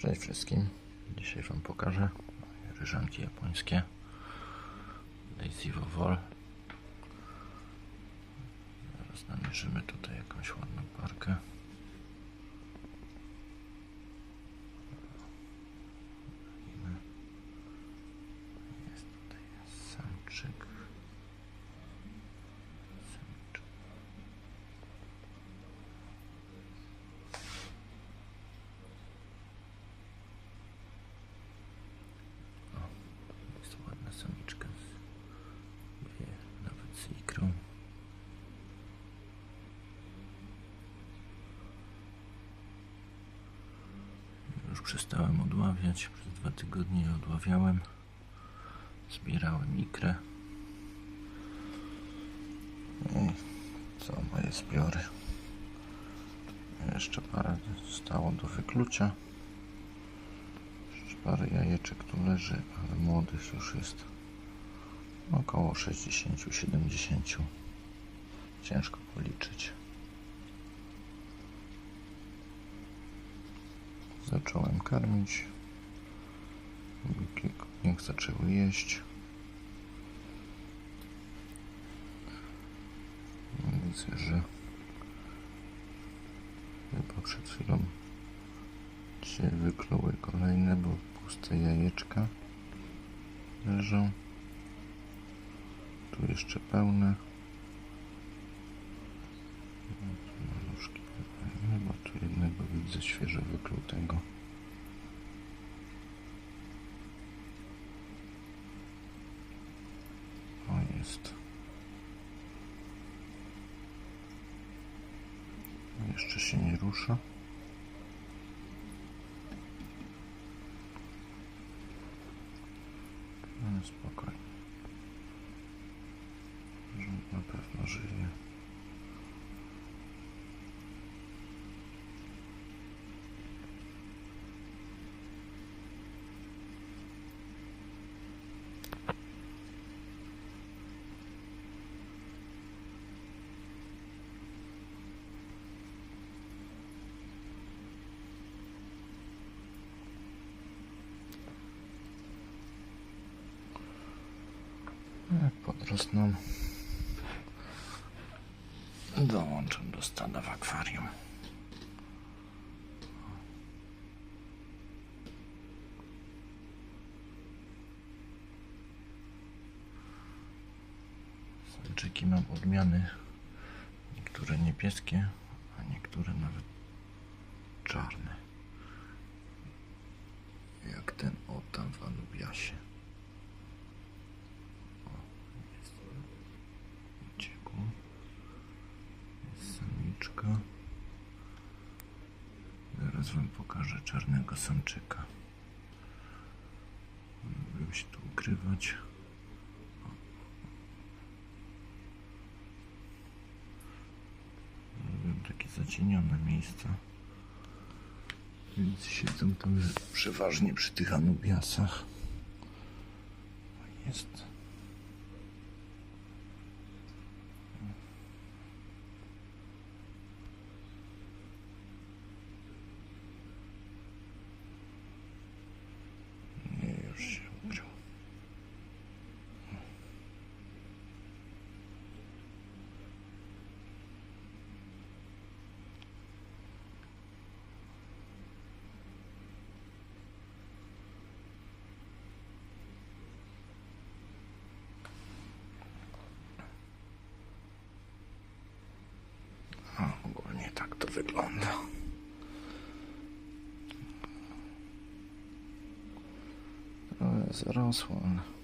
Cześć wszystkim. Dzisiaj Wam pokażę ryżanki japońskie. Lazy Wol. Zaraz namierzymy tutaj jakąś ładną parkę. Już przestałem odławiać. Przez dwa tygodnie odławiałem. Zbierałem ikrę. I co moje zbiory. Jeszcze parę zostało do wyklucia. Jeszcze parę jajeczek tu leży, ale młodych już jest około 60-70. Ciężko policzyć. Zacząłem karmić. Niech zaczęły jeść. Widzę, że chyba przed chwilą się wykluły kolejne, bo puste jajeczka leżą. Tu jeszcze pełne. No, tu jednego widzę świeżo wyklutego. O, jest. Jeszcze się nie rusza. No spokojnie. Na pewno żyje. Jak podrosną, dołączę do stada w akwarium. Samczyki mam odmiany. Niektóre niebieskie, a niektóre nawet czarne. Jak ten o tam w Anubiasie. Jest uciekł. Jest samiczka. Zaraz wam pokażę czarnego samczyka. Lubią się tu ukrywać. Lubią takie zacienione miejsca. Więc siedzą tam przeważnie przy tych anubiasach. Jest. tak wygląda. Zrosło, ale...